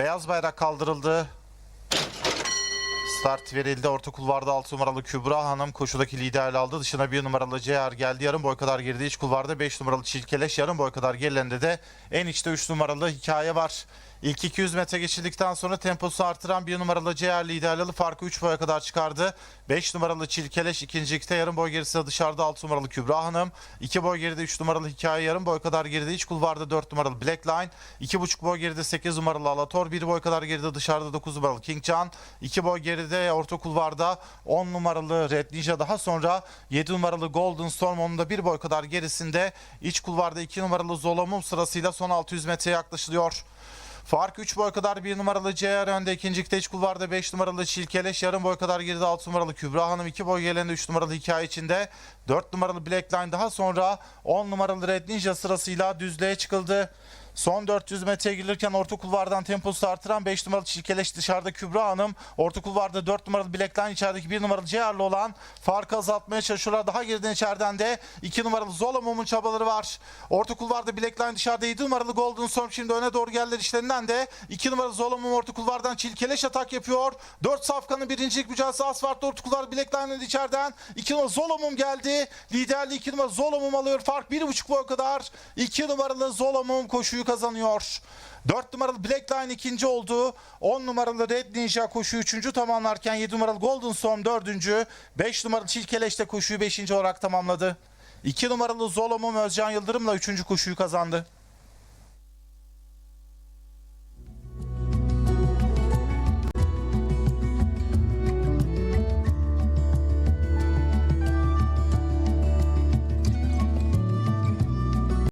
Beyaz bayrak kaldırıldı. Start verildi. Orta kulvarda 6 numaralı Kübra Hanım koşudaki liderliği aldı. Dışına 1 numaralı CR geldi. Yarım boy kadar geride iç kulvarda 5 numaralı Çilkeleş. Yarım boy kadar gerilerinde de en içte 3 numaralı hikaye var. İlk 200 metre geçildikten sonra temposu artıran 1 numaralı CR liderliği farkı 3 boya kadar çıkardı. 5 numaralı Çilkeleş ikincilikte yarım boy gerisinde dışarıda 6 numaralı Kübra Hanım. 2 boy geride 3 numaralı hikaye yarım boy kadar geride iç kulvarda 4 numaralı Black Line. 2,5 boy geride 8 numaralı Alator. 1 boy kadar geride dışarıda 9 numaralı King Can. 2 boy geride orta kulvarda 10 numaralı Red Ninja. Daha sonra 7 numaralı Golden Storm onun da 1 boy kadar gerisinde. iç kulvarda 2 numaralı Zolomum sırasıyla son 600 metreye yaklaşılıyor. Fark 3 boy kadar 1 numaralı CR önde. ikincilikte iç kulvarda 5 numaralı Çilkeleş. Yarım boy kadar geride 6 numaralı Kübra Hanım. 2 boy gerilerinde 3 numaralı hikaye içinde. 4 numaralı Black Line daha sonra 10 numaralı Red Ninja sırasıyla düzlüğe çıkıldı. Son 400 metreye girilirken orta kulvardan temposu artıran 5 numaralı Çilkeleş dışarıda Kübra Hanım. Orta kulvarda 4 numaralı Black Line içerideki 1 numaralı CR'lı olan farkı azaltmaya çalışıyorlar. Daha geriden içeriden de 2 numaralı Zolomum'un çabaları var. Orta kulvarda Black Line dışarıda 7 numaralı Golden Storm şimdi öne doğru geldiler işlerinden de 2 numaralı Zolomum orta kulvardan Çilkeleş atak yapıyor. 4 safkanın birincilik mücadelesi asfaltta orta kulvar Black Line'ın içeriden 2 numaralı Zolomum geldi. Liderliği 2 numaralı Zolomum alıyor. Fark 1,5 boy kadar. 2 numaralı Zolomum koşuyu kazanıyor. 4 numaralı Black Line ikinci oldu. 10 numaralı Red Ninja koşuyu 3. tamamlarken 7 numaralı Golden Storm 4. 5 numaralı Çilkeleş de koşuyu 5. olarak tamamladı. 2 numaralı Zolomum Özcan Yıldırım'la 3. koşuyu kazandı.